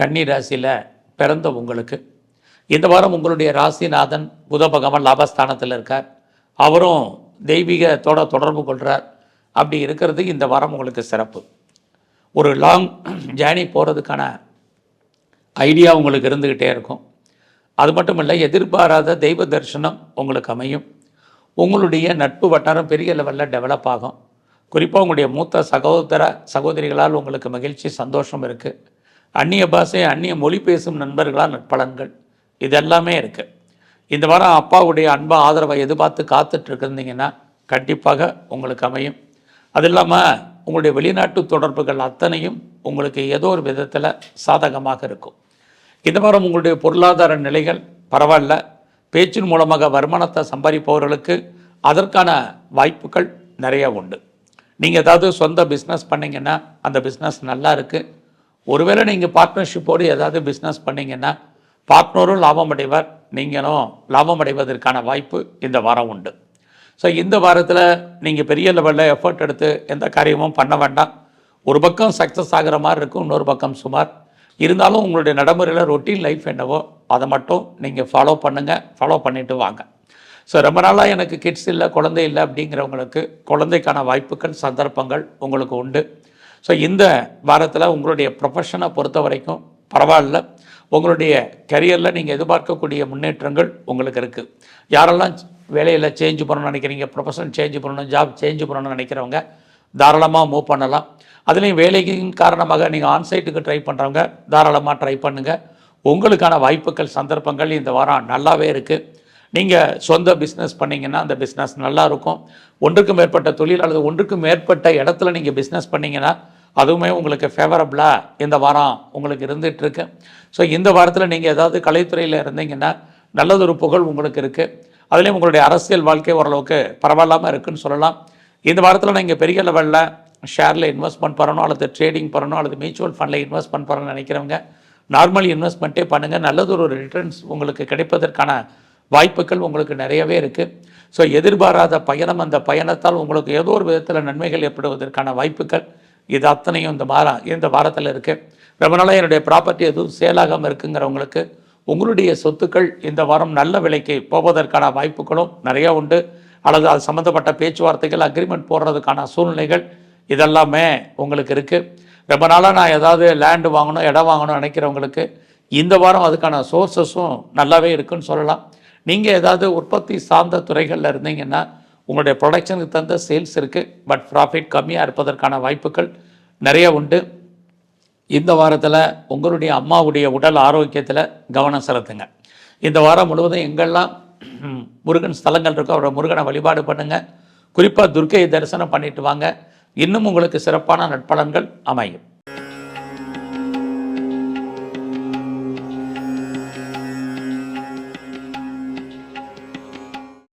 கன்னி ராசியில் பிறந்த உங்களுக்கு. இந்த வாரம் உங்களுடைய ராசிநாதன் புத பகவான் லாபஸ்தானத்தில் இருக்கார். அவரும் தெய்வீகத்தோட தொடர்பு கொள்கிறார் அப்படி இருக்கிறது இந்த வாரம் உங்களுக்கு சிறப்பு. ஒரு லாங் ஜேர்னி போகிறதுக்கான ஐடியா உங்களுக்கு இருந்துக்கிட்டே இருக்கும். அது மட்டும் இல்லை எதிர்பாராத தெய்வ தரிசனம் உங்களுக்கு அமையும். உங்களுடைய நட்பு வட்டாரம் பெரிய லெவலில் டெவலப் ஆகும். குறிப்பாக உங்களுடைய மூத்த சகோதர சகோதரிகளால் உங்களுக்கு மகிழ்ச்சி சந்தோஷம் இருக்குது அந்நிய பாஷை அந்நிய மொழி பேசும் நண்பர்களால் நட்பலன்கள் இது எல்லாமே இருக்குது இந்த வாரம் அப்பாவுடைய அன்பா ஆதரவை எதிர்பார்த்து காத்துட்டு இருந்தீங்கன்னா கண்டிப்பாக உங்களுக்கு அமையும். அது இல்லாமல் உங்களுடைய வெளிநாட்டு தொடர்புகள் அத்தனையும் உங்களுக்கு ஏதோ ஒரு விதத்தில் சாதகமாக இருக்கும். இந்த வாரம் உங்களுடைய பொருளாதார நிலைகள் பரவாயில்ல. பேச்சின் மூலமாக வருமானத்தை சம்பாதிப்பவர்களுக்கு அதற்கான வாய்ப்புகள் நிறைய உண்டு. நீங்கள் ஏதாவது சொந்த பிஸ்னஸ் பண்ணிங்கன்னா அந்த பிஸ்னஸ் நல்லா இருக்குது ஒருவேளை நீங்கள் பார்ட்னர்ஷிப்போடு ஏதாவது பிஸ்னஸ் பண்ணீங்கன்னா பார்ட்னரும் லாபம் அடைவார் நீங்களும் லாபம் அடைவதற்கான வாய்ப்பு இந்த வாரம் உண்டு. ஸோ இந்த வாரத்தில் நீங்கள் பெரிய லெவலில் எஃபர்ட் எடுத்து எந்த காரியமும் பண்ண வேண்டாம். ஒரு பக்கம் சக்ஸஸ் ஆகிற மாதிரி இருக்கும் இன்னொரு பக்கம் சுமார். இருந்தாலும் உங்களுடைய நடைமுறையில் ரொட்டீன் லைஃப் என்னவோ அதை மட்டும் நீங்கள் ஃபாலோ பண்ணுங்கள் ஃபாலோ பண்ணிட்டு வாங்க. ஸோ ரொம்ப நாளாக எனக்கு கிட்ஸ் இல்லை குழந்தை இல்லை அப்படிங்கிறவங்களுக்கு குழந்தைக்கான வாய்ப்புகள் சந்தர்ப்பங்கள் உங்களுக்கு உண்டு. ஸோ இந்த வாரத்தில் உங்களுடைய ப்ரொஃபஷனை பொறுத்த வரைக்கும் பரவாயில்ல. உங்களுடைய கரியரில் நீங்கள் எதிர்பார்க்கக்கூடிய முன்னேற்றங்கள் உங்களுக்கு இருக்குது யாரெல்லாம் வேலையில் சேஞ்ச் பண்ணணும்னு நினைக்கிறீங்க ப்ரொஃபஷன் சேஞ்ச் பண்ணணும் ஜாப் சேஞ்ச் பண்ணணும்னு நினைக்கிறவங்க தாராளமாக மூவ் பண்ணலாம். அதுலேயும் வேலையின் காரணமாக நீங்கள் ஆன்சைட்டுக்கு ட்ரை பண்ணுறவங்க தாராளமாக ட்ரை பண்ணுங்கள் உங்களுக்கான வாய்ப்புகள் சந்தர்ப்பங்கள் இந்த வாரம் நல்லாவே இருக்குது நீங்கள் சொந்த பிஸ்னஸ் பண்ணீங்கன்னா அந்த பிஸ்னஸ் நல்லாயிருக்கும். ஒன்றுக்கும் ஒன்றுக்கு மேற்பட்ட தொழில் அல்லது ஒன்றுக்கு மேற்பட்ட இடத்துல நீங்கள் பிஸ்னஸ் பண்ணிங்கன்னா அதுவுமே உங்களுக்கு ஃபேவரபுளாக இந்த வாரம் உங்களுக்கு இருந்துகிட்ருக்கு. ஸோ இந்த வாரத்தில் நீங்கள் ஏதாவது கலைத்துறையில் இருந்தீங்கன்னா நல்லதொரு புகழ் உங்களுக்கு இருக்குது அதுலேயும் உங்களுடைய அரசியல் வாழ்க்கை ஓரளவுக்கு பரவாயில்லாமல் இருக்குன்னு சொல்லலாம். இந்த வாரத்தில் நீங்கள் பெரிய லெவலில் ஷேரில் இன்வெஸ்ட்மெண்ட் பண்ணணும் அல்லது ட்ரேடிங் பண்ணணும் அல்லது மியூச்சுவல் ஃபண்டில் இன்வெஸ்ட்மெண்ட் பண்ணணும்னு நினைக்கிறவங்க நார்மல் இன்வெஸ்ட்மெண்ட்டே பண்ணுங்கள் நல்லதொரு ரிட்டர்ன்ஸ் உங்களுக்கு கிடைப்பதற்கான வாய்ப்புகள் உங்களுக்கு நிறையவே இருக்குது ஸோ எதிர்பாராத பயணம் அந்த பயணத்தால் உங்களுக்கு ஏதோ ஒரு விதத்தில் நன்மைகள் ஏற்படுவதற்கான வாய்ப்புகள் இது அத்தனையும் இந்த வாரம் இந்த வாரத்தில் இருக்குது ரொம்ப நாளாக என்னுடைய ப்ராப்பர்ட்டி எதுவும் சேலாகாமல் இருக்குங்கிறவங்களுக்கு உங்களுடைய சொத்துக்கள் இந்த வாரம் நல்ல விலைக்கு போவதற்கான வாய்ப்புகளும் நிறையா உண்டு. அல்லது அது சம்மந்தப்பட்ட பேச்சுவார்த்தைகள் அக்ரிமெண்ட் போடுறதுக்கான சூழ்நிலைகள் இதெல்லாமே உங்களுக்கு இருக்குது ரொம்ப நாளாக நான் ஏதாவது லேண்டு வாங்கணும் இடம் வாங்கணும் நினைக்கிறவங்களுக்கு இந்த வாரம் அதுக்கான சோர்சஸும் நல்லாவே இருக்குன்னு சொல்லலாம். நீங்கள் ஏதாவது உற்பத்தி சார்ந்த துறைகளில் இருந்தீங்கன்னா உங்களுடைய ப்ரொடக்ஷனுக்கு தகுந்த சேல்ஸ் இருக்குது பட் ப்ராஃபிட் கம்மியாக இருப்பதற்கான வாய்ப்புகள் நிறைய உண்டு. இந்த வாரத்தில் உங்களுடைய அம்மாவுடைய உடல் ஆரோக்கியத்தில் கவனம் செலுத்துங்க. இந்த வாரம் முழுவதும் எங்கெல்லாம் முருகன் ஸ்தலங்கள் இருக்கோ அவரோட முருகனை வழிபாடு பண்ணுங்கள் குறிப்பாக துர்க்கையை தரிசனம் பண்ணிட்டு வாங்க. இன்னும் உங்களுக்கு சிறப்பான நட்பலன்கள் அமையும்.